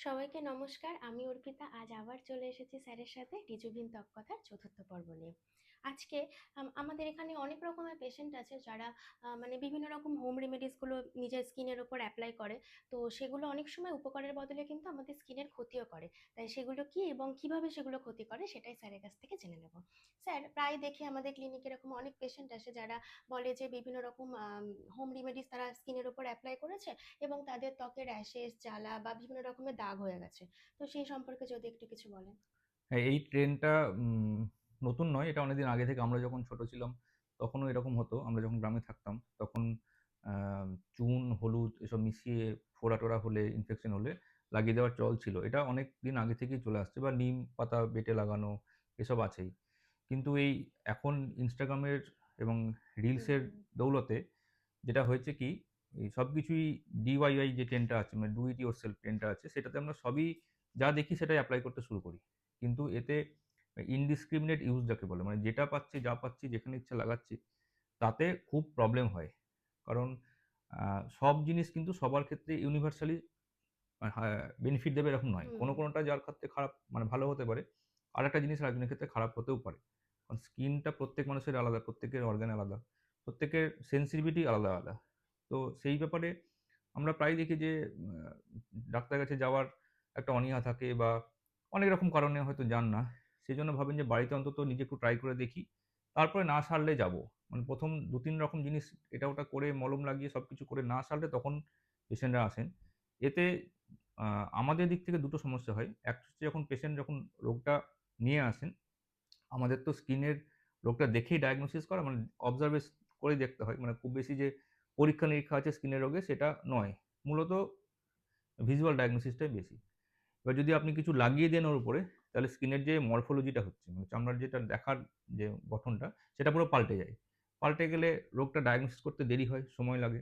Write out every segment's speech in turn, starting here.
সবাইকে নমস্কার, আমি অর্পিতা। আজ আবার চলে এসেছি স্যারের সাথে রিজুভিন তৎকথার চতুর্থ পর্ব নিয়ে। আজকে আমাদের এখানে অনেক রকমের পেশেন্ট আছে যারা মানে বিভিন্ন রকম হোম রেমেডিসগুলো নিজের স্কিনের ওপর অ্যাপ্লাই করে। তো সেগুলো অনেক সময় উপকারের বদলে কিন্তু আমাদের স্কিনের ক্ষতিও করে। তাই সেগুলো কি এবং কীভাবে সেগুলো ক্ষতি করে সেটাই স্যারের কাছ থেকে জেনে নেব। স্যার, প্রায় দেখি আমাদের ক্লিনিকে এরকম অনেক পেশেন্ট আসে যারা বলে যে বিভিন্ন রকম হোম রেমেডিস তারা স্কিনের ওপর অ্যাপ্লাই করেছে এবং তাদের ত্বকের র্যাশেস জ্বালা বা বিভিন্ন রকমের দাগ হয়ে গেছে। তো সেই সম্পর্কে যদি একটু কিছু বলেন। হ্যাঁ এই ট্রেন্ডটা নতুন নয় এটা অনেকদিন আগে থেকে আমরা যখন ছোট ছিলাম তখনও এরকম হতো। আমরা যখন গ্রামে থাকতাম তখন চুন হলুদ এসব মিশিয়ে ফোড়া টোড়া হলে ইনফেকশন হলে লাগিয়ে দেওয়ার চল ছিল। এটা অনেক দিন আগে থেকেই চলে আসছে বা নিম পাতা বেটে লাগানো এসব আছেই। কিন্তু এই এখন ইনস্টাগ্রামের এবং রিলসের দৌলতে যেটা হয়েছে কি এই সব কিছুই ডিওয়াইওয়াই যে ট্রেনটা আছে মানে ডু ইট ইয়োর সেলফ ট্রেনটা আছে সেটাতে আমরা সবই যা দেখি সেটাই অ্যাপ্লাই করতে শুরু করি। কিন্তু এতে ইনডিসক্রিমিনেট ইউজ যাকে বলে। মানে যেটা পাচ্ছি যা পাচ্ছি যেখানে ইচ্ছা লাগাচ্ছি তাতে খুব প্রবলেম হয়। কারণ সব জিনিস কিন্তু সবার ক্ষেত্রে ইউনিভার্সালি বেনিফিট দেবে এরকম নয়। কোনো কোনোটা যার ক্ষেত্রে খারাপ মানে ভালো হতে পারে। আর একটা জিনিস আরেকজনের ক্ষেত্রে খারাপ হতেও পারে। কারণ স্কিনটা প্রত্যেক মানুষের আলাদা প্রত্যেকের অর্গান আলাদা প্রত্যেকের সেন্সিটিভিটি আলাদা আলাদা। তো সেই ব্যাপারে আমরা প্রায় দেখি যে উম, ডাক্তারের কাছে যাওয়ার একটা অনীহা থাকে বা অনেক রকম কারণে হয়তো যান না। সেই জন্য ভাবেন যে বাড়িতে অন্তত নিজে একটু ট্রাই করে দেখি। তারপরে না সারলে যাব। মানে প্রথম দু তিন রকম জিনিস এটা ওটা করে মলম লাগিয়ে সব কিছু করে না সারলে তখন পেশেন্টরা আসেন। এতে আমাদের দিক থেকে দুটো সমস্যা হয়। এক হচ্ছে যখন পেশেন্ট যখন রোগটা নিয়ে আসেন, আমাদের তো স্কিনের রোগটা দেখেই ডায়াগনোসিস করা মানে অবজারভেস করেই দেখতে হয়। মানে খুব বেশি যে পরীক্ষা নিরীক্ষা আছে স্কিনের রোগে সেটা নয়। মূলত ভিজুয়াল ডায়াগনোসিসটাই বেশি। এবার যদি আপনি কিছু লাগিয়ে দেন ওর উপরে তাহলে স্কিনের যে মরফোলজিটা হচ্ছে মানে চামড়ার যেটা দেখার যে গঠনটা, সেটা পুরো পাল্টে যায়। পাল্টে গেলে রোগটা ডায়াগনোসিস করতে দেরি হয়, সময় লাগে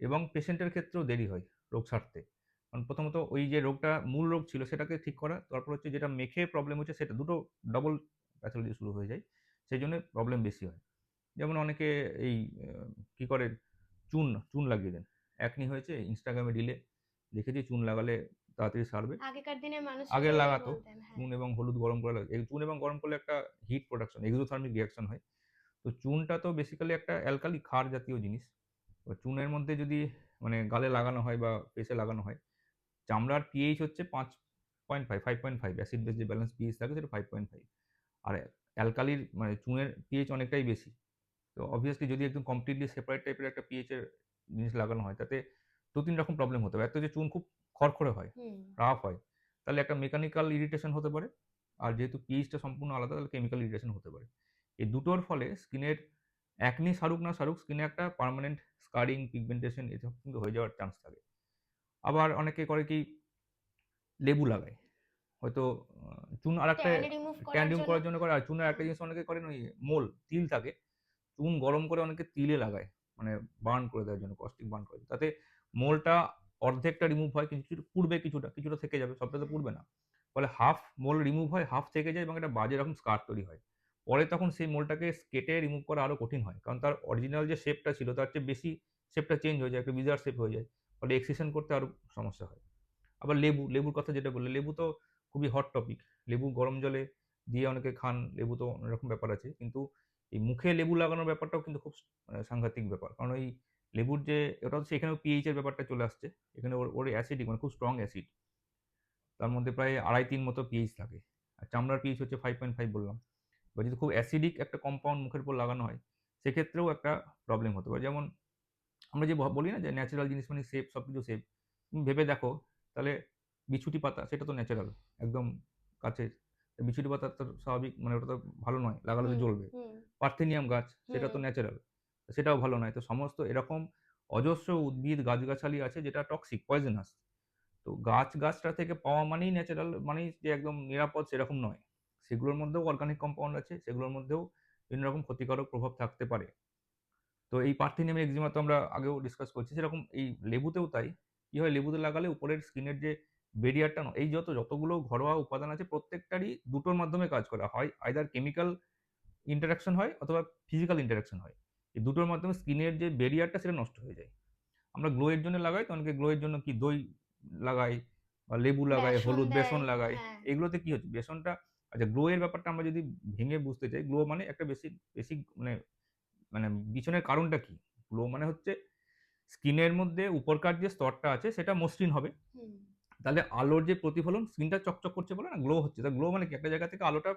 এবং পেশেন্টের ক্ষেত্রেও দেরি হয় রোগ সারতে। কারণ প্রথমত ওই যে রোগটা মূল রোগ ছিল সেটাকে ঠিক করা, তারপর হচ্ছে যেটা মেখে প্রবলেম হচ্ছে সেটা দুটো ডবল প্যাথোলজি শুরু হয়ে যায়, সেই জন্য প্রবলেম বেশি হয়। যেমন অনেকে এই কি করে, চুন চুন লাগিয়ে দেন। একনি হয়েছে ইনস্টাগ্রামে ডিলে দেখেছি, চুন লাগালে তাড়াতাড়ি সারবে। আগেকার দিনে মানুষ আগে লাগাতো হ্যাঁ। চুন এবং হলুদ গরম করে লাগে- এই চুন এবং গরম করলে একটা হিট প্রোডাকশন এক্সোথার্মিক রিয়াকশন হয়। তো চুনটা তো বেসিক্যালি একটা অ্যালকালি ক্ষার জাতীয় জিনিস। চুনের মধ্যে যদি মানে গালে লাগানো হয় বা ফেসে লাগানো হয় চামড়ার পিএইচ হচ্ছে পাঁচ point five five point five acid base যে ব্যালেন্স পিএইচ থাকে সেটা ফাইভ পয়েন্ট ফাইভ আর অ্যালকালির মানে চুনের পিএইচ অনেকটাই বেশি। তো অবভিয়াসলি যদি একদম কমপ্লিটলি সেপারেট টাইপের একটা পিএইচের জিনিস লাগানো হয় তাতে দু তিন রকম প্রবলেম হতে পারে। এত যে চুন খুব খড়খড়ে হয় রাফ হয়। তাহলে একটা মেকানিক্যাল ইরিটেশন হতে পারে আর যেহেতু পিএইচটা সম্পূর্ণ আলাদা তাহলে কেমিক্যাল ইরিটেশন হতে পারে। এই দুটোর ফলে স্কিনের একনি সারুক না সারুক স্কিনে একটা পার্মানেন্ট স্কারিং পিগমেন্টেশন এসব কিন্তু হয়ে যাওয়ার চান্স থাকে। আবার অনেকে করে কি লেবু লাগায়। হয়তো চুন আর একটা remove করার জন্য- করে আর চুনের একটা জিনিস অনেকে করেন ওই মোল তিল থাকে। চুন গরম করে অনেকে তিলে লাগায় মানে বার্ন করে দেওয়ার জন্য কস্টিক বার্ন করে। তাতে মোলটা অর্ধেকটা রিমুভ হয়, কিছু পুড়বে কিছুটা কিছুটা থেকে যাবে, সবটা তো পুড়বে না। ফলে হাফ মোল রিমুভ হয় হাফ থেকে যায় এবং একটা বাজে রকম স্কার তৈরি হয়। পরে তখন সেই মোলটাকে কেটে রিমুভ করা আরও কঠিন হয়, কারণ তার অরিজিনাল যে শেপটা ছিল, তার চেয়ে বেশি শেপটা চেঞ্জ হয়ে যায়, একটা বিজার শেপ হয়ে যায়, ফলে এক্সিশন করতে আরও সমস্যা হয়। আবার লেবু, লেবুর কথা যেটা বললে, লেবু তো খুবই হট টপিক লেবু গরম জলে দিয়ে অনেকে খান, লেবু তো অনেক রকম ব্যাপার আছে, কিন্তু এই মুখে লেবু লাগানোর ব্যাপারটাও কিন্তু খুব মানে সাংঘাতিক ব্যাপার, কারণ ওই লেবুর যে ওটা হচ্ছে এখানেও পিএইচ এর ব্যাপারটা চলে আসছে। এখানে ওর ওর অ্যাসিডিক মানে খুব স্ট্রং অ্যাসিড তার মধ্যে প্রায় আড়াই তিন মতো পিএইচ থাকে। আর চামড়ার পিএইচ হচ্ছে ফাইভ পয়েন্ট ফাইভ বললাম। এবার যদি খুব অ্যাসিডিক একটা কম্পাউন্ড মুখের উপর লাগানো হয় সেক্ষেত্রেও একটা প্রবলেম হতে পারে। যেমন আমরা যে ব- বলি না যে ন্যাচারাল জিনিস মানে সেফ সব কিছু সেফ তুমি ভেবে দেখো তাহলে বিছুটি পাতা সেটা তো ন্যাচারাল একদম কাছে বিছুটি পাতা তো স্বাভাবিক মানে ওটা তো ভালো নয় লাগালে তো জ্বলবে। পার্থেনিয়াম গাছ সেটা তো ন্যাচারাল সেটাও ভালো নয়। তো সমস্ত এরকম অজস্র উদ্ভিদ গাছগাছালি আছে যেটা টক্সিক পয়জনাস তো গাছ গাছটা থেকে পাওয়া মানেই ন্যাচারাল মানেই যে একদম নিরাপদ সেরকম নয়। সেগুলোর মধ্যেও অর্গানিক কম্পাউন্ড আছে, সেগুলোর মধ্যেও বিভিন্ন রকম ক্ষতিকারক প্রভাব থাকতে পারে। তো এই পার্থেনিয়াম এক্সিমা তো আমরা আগেও ডিসকাস করছি। সেরকম এই লেবুতেও তাই। কী হয়, লেবুতে লাগালে উপরের স্কিনের যে বেরিয়ারটা না এই যত যতগুলো ঘরোয়া উপাদান আছে প্রত্যেকটারই দুটোর মাধ্যমে কাজ করা হয়। আইদার কেমিক্যাল ইন্টারাকশন হয় অথবা ফিজিক্যাল ইন্টারাকশন হয়। এই দুটোর মাধ্যমে স্কিনের যে বেরিয়ারটা সেটা নষ্ট হয়ে যায়। আমরা গ্লোয়ের জন্য লাগাই তো অনেকে গ্লোয়ের জন্য কি দই লাগাই বা লেবু লাগায় বেসন হলুদ বেসন লাগায় হ্যাঁ। এগুলোতে কি হচ্ছে? বেসনটা আচ্ছা গ্লোয়ের ব্যাপারটা আমরা যদি ভেঙে বুঝতে চাই গ্লো মানে একটা বেশি বেসিক মানে মানে পিছনের কারণটা কি? গ্লো মানে হচ্ছে স্কিনের মধ্যে উপরকার যে স্তরটা আছে সেটা মসৃণ হবে। তাহলে আলোর যে প্রতিফলন স্কিনটা চকচক করছে বলে না গ্লো হচ্ছে। তা গ্লো মানে কি? একটা জায়গা থেকে আলোটা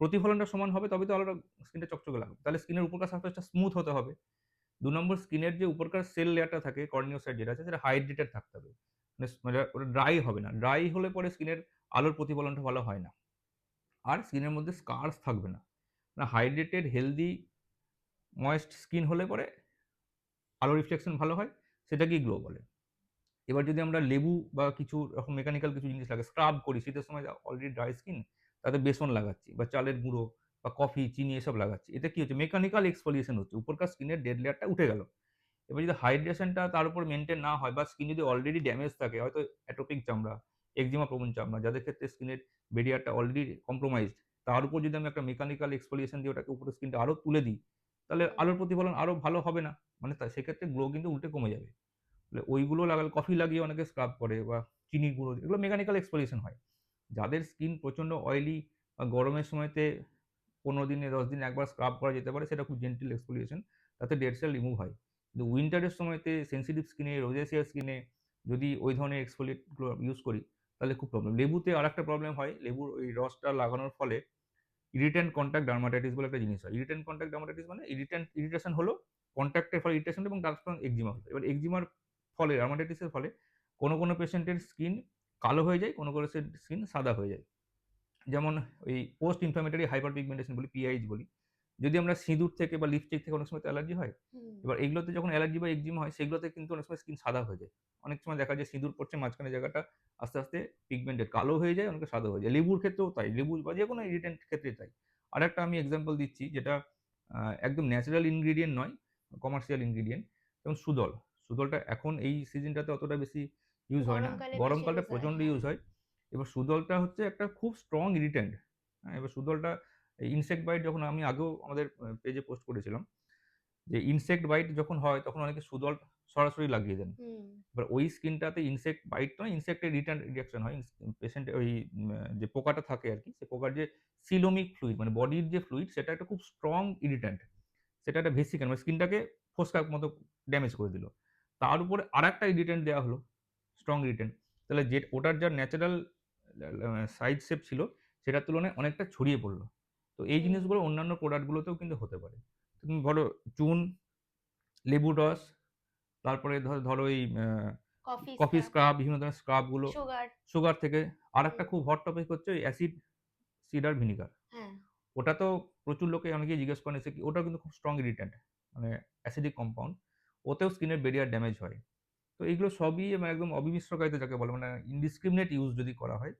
প্রতিফলনটা সমান হবে তবে তো আলোটা স্ক্রিনটা চকচকে লাগবে তাহলে স্কিনের উপরকার সারফেসটা স্মুথ হতে হবে। দু নম্বর স্কিনের যে উপরকার সেল লেয়ারটা থাকে কর্নিওসাইড যেটা আছে, সেটা হাইড্রেটেড থাকতে হবে। মানে মানে ওটা ড্রাই হবে না। ড্রাই হলে পরে স্কিনের আলোর প্রতিফলনটা ভালো হয় না। আর স্কিনের মধ্যে স্কার্স থাকবে না। না হাইড্রেটেড হেলদি ময়েস্ট স্কিন হলে পরে আলো রিফ্লেকশন ভালো হয়, সেটাকেই গ্লো বলে। এবার যদি আমরা লেবু বা কিছু রকম মেকানিক্যাল কিছু জিনিস লাগে স্ক্রাব করি, শীতের সময় অলরেডি ড্রাই স্কিন তাতে বেসন লাগাচ্ছি বা চালের গুঁড়ো বা কফি, চিনি এসব লাগাচ্ছি। এটা কি হচ্ছে? মেকানিক্যাল এক্সফোলিয়েশন হচ্ছে। উপরকার স্কিনের ডেড লেয়ারটা উঠে গেল। এবার যদি হাইড্রেশনটা তার উপর মেনটেন না হয় বা স্কিন যদি অলরেডি ড্যামেজ থাকে, হয়তো অ্যাটোপিক চামড়া একজিমা প্রবণ চামড়া, যাদের ক্ষেত্রে স্কিনের বেরিয়ারটা অলরেডি কম্প্রোমাইজড তার উপর যদি আমি একটা মেকানিক্যাল এক্সফোলিয়েশন দিয়ে ওটাকে উপরে স্কিনটা আরও তুলে দিই, তাহলে আলোর প্রতিফলন আরও ভালো হবে না। মানে সেক্ষেত্রে গ্লো কিন্তু উল্টে কমে যাবে। তাহলে ওইগুলো লাগালে, কফি লাগিয়ে অনেকে স্ক্রাব করে বা চিনি গুঁড়ো এগুলো মেকানিক্যাল এক্সফোলিয়েশন হয়। যাদের স্কিন প্রচণ্ড অয়েলি বা গরমের সময়তে পনেরো দিনে, দশ দিনে একবার স্ক্রাব করা যেতে পারে, সেটা খুব জেন্টিল এক্সফোলিয়েশন তাতে ডেড সেল রিমুভ হয়। কিন্তু উইন্টারের সময়তে সেন্সিটিভ স্কিনে রোজেসিয়া স্কিনে যদি ওই ধরনের এক্সফোলিয়েটগুলো ইউজ করি, তাহলে খুব প্রবলেম লেবুতে আর একটা প্রবলেম হয়, লেবুর ওই রসটা লাগানোর ফলে ইরিটেন্ট কন্ট্যাক্ট ডার্মাটাইটিস বলে একটা জিনিস হয়। ইরিটেন্ট কন্ট্যাক্ট ডার্মাটাইটিস মানে ইরিটেন্ট ইরিটেশন হলো কন্ট্যাক্টের ফলে ইরিটেশন এবং তার সঙ্গে এক্সিমা হলো এবার এক্সিমার ফলে ডার্মাটাইটিসের ফলে কোনো কোনো পেশেন্টের স্কিন কালো হয়ে যায় কোনো কোনো স্কিন সাদা হয়ে যায়। যেমন ওই পোস্ট ইনফ্লামেটরি হাইপার পিগমেন্টেশন বলি পিআইচ বলি। যদি আমরা সিঁদুর থেকে বা লিপস্টিক থেকে অনেক সময় অ্যালার্জি হয় এবার এগুলোতে যখন অ্যালার্জি বা এক্সিমা হয় সেগুলোতে কিন্তু অনেক সময় স্কিন সাদা হয়ে যায়। অনেক সময় দেখা যায় সিঁদুর পড়ছে মাঝখানে জায়গাটা আস্তে আস্তে পিগমেন্টেড কালো হয়ে যায় অনেকে সাদা হয়ে যায়। লেবুর ক্ষেত্রেও তাই লেবু বা যে কোনো ইরিটেন্ট ক্ষেত্রে তাই। আর একটা আমি এক্সাম্পল দিচ্ছি যেটা একদম ন্যাচারাল ইনগ্রিডিয়েন্ট নয় কমার্শিয়াল ইনগ্রিডিয়েন্ট যেমন সুদল। সুদলটা এখন এই সিজনটাতে অতটা বেশি ইউজ হয় না। গরমকালটা প্রচণ্ড। ইউজ হয়। এবার সুদলটা হচ্ছে একটা খুব স্ট্রং ইরিটেন্ট হ্যাঁ এবার সুদলটা ইনসেক্ট বাইট যখন আমি আগেও আমাদের পেজে পোস্ট করেছিলাম যে ইনসেক্ট বাইট যখন হয় তখন অনেকে সুদল সরাসরি লাগিয়ে দেন। এবার ওই স্কিনটাতে ইনসেক্ট বাইট নয় ইনসেক্টের রিটার্ন রিয়াকশন হয়। পেশেন্ট ওই যে পোকাটা থাকে আর কি সে পোকার যে সিলোমিক ফ্লুইড মানে বডির যে ফ্লুইড সেটা একটা খুব স্ট্রং ইরিট্যান্ট সেটা একটা ভেসিকান মানে স্কিনটাকে ফোসকার মতো ড্যামেজ করে দিল। তার উপরে আর একটা ইরিটেন্ট দেওয়া হলো। স্ট্রং ইরিটেন্ট তাহলে যে ওটার যা ন্যাচারাল সাইড শেপ ছিল সেটার তুলনায় অনেকটা ছড়িয়ে পড়ল। তো এই জিনিসগুলো অন্যান্য প্রোডাক্টগুলোতেও কিন্তু হতে পারে। তুমি ধরো চুন লেবুর রস তারপরে ধরো ধরো এই কফি স্ক্রাব বিভিন্ন ধরনের স্ক্রাবগুলো সুগার থেকে আর একটা খুব হট টপিক হচ্ছে ওই অ্যাসিড সিডার ভিনিগার ওটা তো প্রচুর লোকে অনেকেই জিজ্ঞেস করেন এসে কি ওটা কিন্তু খুব স্ট্রং ইরিটেন্ট মানে অ্যাসিডিক কম্পাউন্ড ওতেও স্কিনের বেরিয়ার ড্যামেজ হয়। তো এইগুলো সবই মানে একদম অবিমিশ্রকারিত যাকে বলে মানে ইনডিসক্রিমিনেট ইউজ যদি করা হয়,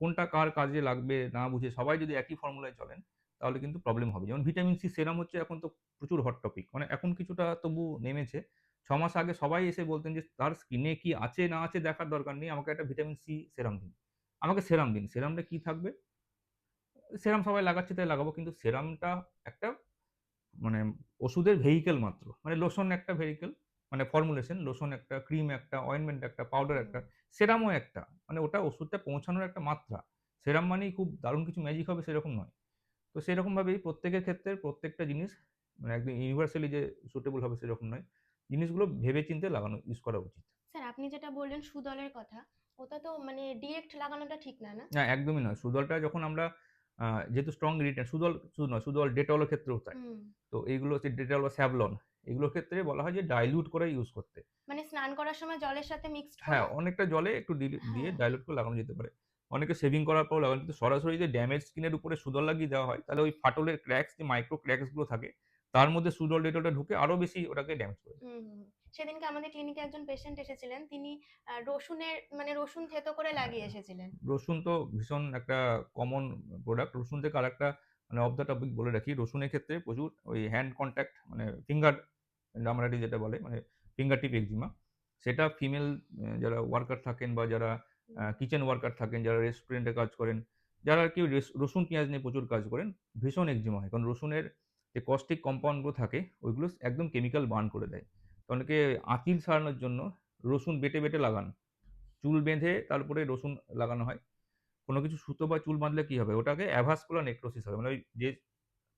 কোনটা কার কাজে লাগবে না বুঝে সবাই যদি একই ফর্মুলায় চলেন, তাহলে কিন্তু প্রবলেম হবে। যেমন ভিটামিন সি সেরাম হচ্ছে এখন তো প্রচুর হট টপিক মানে এখন কিছুটা তবু নেমেছে। ছ মাস আগে সবাই এসে বলতেন যে, তার স্কিনে কি আছে না আছে দেখার দরকার নেই, আমাকে একটা ভিটামিন সি সেরাম দিন। আমাকে সেরাম দিন। সেরামটা কি থাকবে? সেরাম সবাই লাগাচ্ছে, তাই লাগাবো। কিন্তু সেরামটা একটা মানে ওষুধের ভেহিকেল মাত্র। মানে লোশন একটা ভেহিকেল মানে ফর্মুলেশন লোশন একটা ক্রিম একটা অয়েনমেন্ট একটা পাউডার একটা সেরামও একটা। মানে ওটা ওষুধটা পৌঁছানোর একটা মাত্রা। সেরাম মানেই খুব দারুণ কিছু ম্যাজিক হবে সেরকম নয়। তো সেরকমভাবেই প্রত্যেকের ক্ষেত্রে প্রত্যেকটা জিনিস মানে একদম ইউনিভার্সালি যে সুটেবল হবে সেরকম নয়। জিনিসগুলো ভেবে চিন্তে লাগানো ইউজ করা উচিত। স্যার আপনি যেটা বললেন সুদলের কথা ওটা তো মানে ডিরেক্ট লাগানোটা ঠিক না না? না একদমই নয়। সুদলটা যখন আমরা যেহেতু স্ট্রং ইরিটেন্ট সুদল শুধু নয় সুদল ডেটলের ক্ষেত্রেও তাই। তো এইগুলো হচ্ছে ডেটল বা স্যাভলন। এগুলোর ক্ষেত্রে বলা হয় যে ডাইলিউট করে ইউজ করতে। মানে স্নান করার সময় জলের সাথে মিক্সড হ্যাঁ অনেকটা জলে একটু দিয়ে হ্যাঁ। ডাইলুট করে লাগানো যেতে পারে। অনেকে শেভিং করার পর লাগানো কিন্তু সরাসরি যে ড্যামেজ স্কিনের উপরে সুদল লাগিয়ে দেওয়া হয় তাহলে ওই ফাটলের ক্র্যাক্স যে মাইক্রো ক্র্যাক্সগুলো থাকে তার মধ্যে সুদল ডেটলটা ঢুকে আরও বেশি ওটাকে ড্যামেজ করে দেয়। সেদিনকে আমাদের ক্লিনিকে একজন পেশেন্ট এসেছিলেন তিনি রসুনের মানে রসুন থেতো করে লাগিয়ে এসেছিলেন। রসুন তো ভীষণ একটা কমন প্রোডাক্ট রসুন থেকে আরেকটা মানে অফ দ্য টপিক বলে রাখি। রসুনের ক্ষেত্রে প্রচুর ওই হ্যান্ড কন্ট্যাক্ট মানে ফিঙ্গার ডামারাটি যেটা বলে মানে ফিঙ্গার টিপ সেটা ফিমেল যারা ওয়ার্কার থাকেন বা যারা কিচেন ওয়ার্কার থাকেন, যারা রেস্টুরেন্টে কাজ করেন, যারা আর কি রসুন পেঁয়াজ নিয়ে প্রচুর কাজ করেন, ভীষণ এক্সিমা হয়। কারণ রসুনের যে কস্টিক কম্পাউন্ডগুলো থাকে, ওইগুলো একদম কেমিক্যাল বার্ন করে দেয়। তো অনেকে আঁচিল সারানোর জন্য রসুন বেটে বেটে লাগান। চুল বেঁধে তারপরে রসুন লাগানো হয়। কোনো কিছু সুতো বা চুল বাঁধলে কী হবে? ওটাকে অ্যাভাসকুলার নেক্রোসিস হবে। মানে ওই যে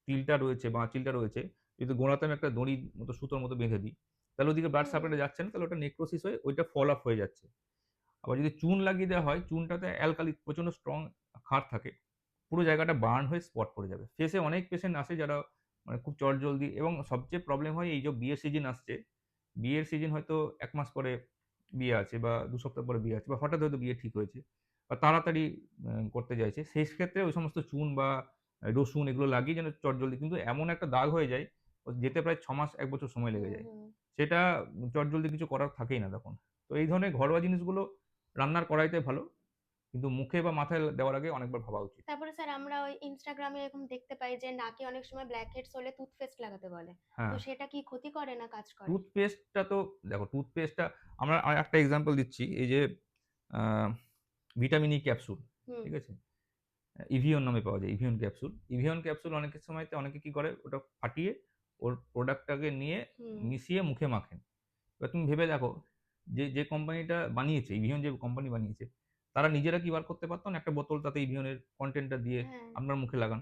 তিলটা রয়েছে বাঁচিলটা রয়েছে যদি গোড়াতে আমি একটা দড়ির মতো সুতোর মতো বেঁধে দিই তাহলে ওদিকে ব্লাড সাপ্লাইটা যাচ্ছে না তাহলে ওটা নেক্রোসিস হয়ে ওইটা ফল আপ হয়ে যাচ্ছে। আবার যদি চুন লাগিয়ে দেওয়া হয় চুনটাতে অ্যালকালি প্রচণ্ড স্ট্রং ক্ষার থাকে পুরো জায়গাটা বার্ন হয়ে স্পট পড়ে যাবে। ফেসে অনেক পেশেন্ট আসে যারা মানে খুব চটজলদি এবং সবচেয়ে প্রবলেম হয় এই যে বিয়ের সিজন আসছে বিয়ের সিজন হয়তো এক মাস পরে বিয়ে আছে বা দু সপ্তাহ পরে বিয়ে আছে বা হঠাৎ হয়তো বিয়ে ঠিক হয়েছে বা তাড়াতাড়ি করতে চাইছে সেই ক্ষেত্রে ওই সমস্ত চুন বা রসুন এগুলো লাগিয়ে যেন চটজলদি কিন্তু এমন একটা দাগ হয়ে যায় যেতে প্রায় ছ মাস এক বছর সময় লেগে যায়। সেটা চটজলদি কিছু করার থাকেই না তখন। তো এই ধরনের ঘরোয়া জিনিসগুলো রান্নার কড়াইতে ভালো কিন্তু মুখে বা মাথায় দেওয়ার আগে অনেকবার ভাবা উচিত। তারপরে স্যার আমরা ওই ইনস্টাগ্রামে এরকম দেখতে পাই যে নাকে অনেক সময় ব্ল্যাক হেডস হলে টুথপেস্ট লাগাতে বলে। হ্যাঁ। তো সেটা কি ক্ষতি করে না কাজ করে? টুথপেস্টটা তো দেখো টুথপেস্টটা আমরা একটা এক্সাম্পল দিচ্ছি। এই যে ভিটামিন ই ক্যাপসুল ঠিক আছে? ইভিয়ন নামে পাওয়া যায় ইভিয়ন ক্যাপসুল ইভিয়ন ক্যাপসুল অনেকের সময়তে অনেকে কি করে ওটা ফাটিয়ে ওর প্রোডাক্টটাকে নিয়ে মিশিয়ে মুখে মাখেন। এবার তুমি ভেবে দেখো যে যে কোম্পানিটা বানিয়েছে ইভিয়ন যে কোম্পানি বানিয়েছে তারা নিজেরা কি বার করতে পারতো না? একটা বোতল তাতে ইভিয়নের কন্টেন্টটা দিয়ে হ্যাঁ। আপনার মুখে লাগান।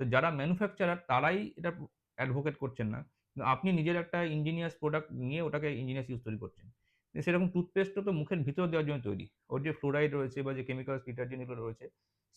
তো যারা ম্যানুফ্যাকচারার তারাই এটা অ্যাডভোকেট করছেন না। আপনি নিজের একটা ইঞ্জিনিয়ার্স প্রোডাক্ট নিয়ে ওটাকে ইঞ্জিনিয়ার্স ইউজ তৈরি করছেন। সেরকম টুথপেস্টও তো মুখের ভিতর দেওয়ার জন্য তৈরি। ওর যে ফ্লোরাইড রয়েছে বা যে কেমিক্যাল ডিটারজেন্টগুলো রয়েছে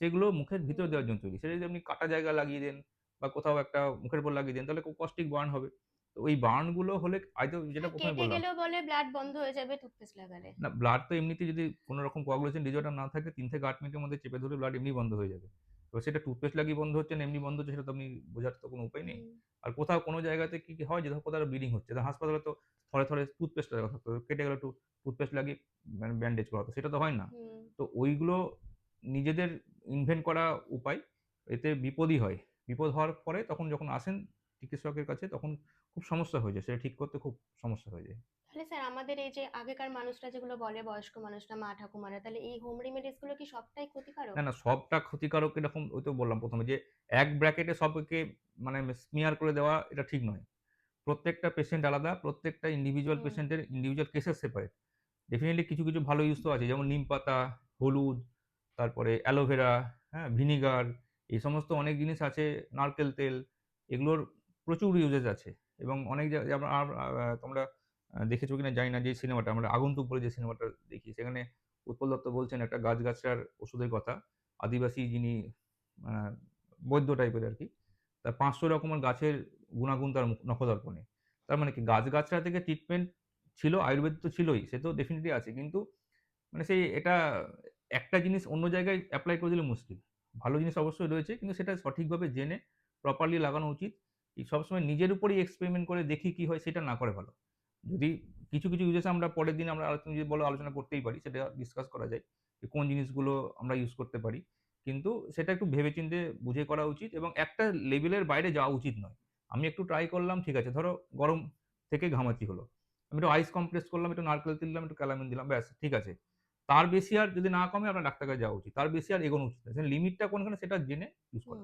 সেগুলো মুখের ভিতর দেওয়ার জন্য তৈরি। সেটা যদি আপনি কাটা জায়গা লাগিয়ে দেন বা কোথাও একটা মুখের উপর লাগিয়ে দেন তাহলে খুব কস্টিক বার্ন হবে। তো ওই বার্নগুলো হলে হয়তো যেটা প্রথমে কেটে বললাম গেলেও বলে ব্লাড বন্ধ হয়ে যাবে টুথপেস্ট লাগালে। না ব্লাড তো এমনিতে যদি কোনো রকম কোয়াগুলেশন ডিজর্ডার না থাকে তিন থেকে আট মিনিটের মধ্যে চেপে ধরে ব্লাড এমনি বন্ধ হয়ে যাবে। তো সেটা টুথপেস্ট লাগিয়ে বন্ধ হচ্ছে না এমনি বন্ধ হচ্ছে সেটা তো আপনি বোঝার তো কোনো উপায় নেই। আর কোথাও কোনো জায়গাতে কি কি হয় যে কোথাও ব্লিডিং হচ্ছে হাসপাতালে তো থরে থরে টুথপেস্ট লাগা থাকতো কেটে গেলে একটু টুথপেস্ট লাগিয়ে মানে ব্যান্ডেজ করা সেটা তো হয় না। তো ওইগুলো নিজেদের ইনভেন্ট করা উপায় এতে বিপদই হয়। বিপদ হওয়ার পরে তখন যখন আসেন চিকিৎসকের কাছে তখন খুব সমস্যা হয়ে যায়। সেটা ঠিক করতে খুব সমস্যা হয়ে যায়। তাহলে স্যার আমাদের এই যে আগেকার মানুষরা যেগুলো বলে বয়স্ক মানুষরা মা ঠাকুমারা তাহলে এই হোম রেমেডিসগুলো কি সবটাই ক্ষতিকারক? না না সবটা ক্ষতিকারক এরকম ওই তো বললাম প্রথমে যে এক ব্র্যাকেটে সবকে মানে স্মিয়ার করে দেওয়া এটা ঠিক নয়। প্রত্যেকটা পেশেন্ট আলাদা প্রত্যেকটা ইন্ডিভিজুয়াল পেশেন্টের ইন্ডিভিজুয়াল কেসেস সেপারেট ডেফিনেটলি কিছু কিছু ভালো ইউজ তো আছে যেমন নিম পাতা হলুদ তারপরে অ্যালোভেরা হ্যাঁ ভিনিগার এই সমস্ত অনেক জিনিস আছে, নারকেল তেল, এগুলোর প্রচুর ইউজেস আছে। এবং অনেক তোমরা দেখেছ কিনা জানি না যে সিনেমাটা আমরা আগন্তুক বলে যে সিনেমাটা দেখি, সেখানে উৎপল দত্ত বলছেন একটা গাছগাছড়ার ওষুধের কথা, আদিবাসী যিনি বৈদ্য টাইপের আর কি, তার পাঁচশো রকমের গাছের গুণাগুণ তার নখদর্পণে। তার মানে কি গাছগাছড়া থেকে ট্রিটমেন্ট ছিল, আয়ুর্বেদ তো ছিলই, সে তো ডেফিনেটলি আছে, কিন্তু মানে সেই এটা একটা জিনিস অন্য জায়গায় অ্যাপ্লাই করে দিলে মুশকিল। ভালো জিনিস অবশ্যই রয়েছে, কিন্তু সেটা সঠিকভাবে জেনে প্রপারলি লাগানো উচিত। সবসময় নিজের উপরেই এক্সপেরিমেন্ট করে দেখি কি হয়, সেটা না করে ভালো। যদি কিছু কিছু ইউজেস আমরা পরের দিন আমরা আলোচনা, যদি বলো আলোচনা করতেই পারি, সেটা ডিসকাস করা যায় যে কোন জিনিসগুলো আমরা ইউজ করতে পারি। কিন্তু সেটা একটু ভেবেচিন্তে বুঝে করা উচিত এবং একটা লেভেলের বাইরে যাওয়া উচিত নয়। আমি একটু ট্রাই করলাম, ঠিক আছে, ধরো গরম থেকে ঘামাচি হলো। আমি একটু আইস কমপ্রেস করলাম, একটু নারকেল তেল দিলাম, একটু ক্যালামিন দিলাম, ব্যাস, ঠিক আছে। তার বেশি আর যদি না কমে আপনার ডাক্তার কাছে যাওয়া উচিত। তার বেশি আর এগোনো উচিত না। লিমিটটা কোনখানে সেটা জেনে ইউজ করা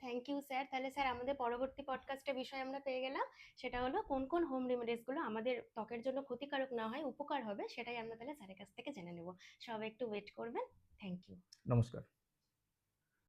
থ্যাংক ইউ স্যার তাহলে স্যার আমাদের পরবর্তী পডকাস্টের বিষয় আমরা পেয়ে গেলাম। সেটা হলো কোন কোন হোম রেমেডিসগুলো আমাদের ত্বকের জন্য ক্ষতিকারক না হয় উপকার হবে সেটাই আমরা তাহলে স্যারের কাছ থেকে জেনে নেব। সবাই একটু ওয়েট করবেন। থ্যাংক ইউ নমস্কার।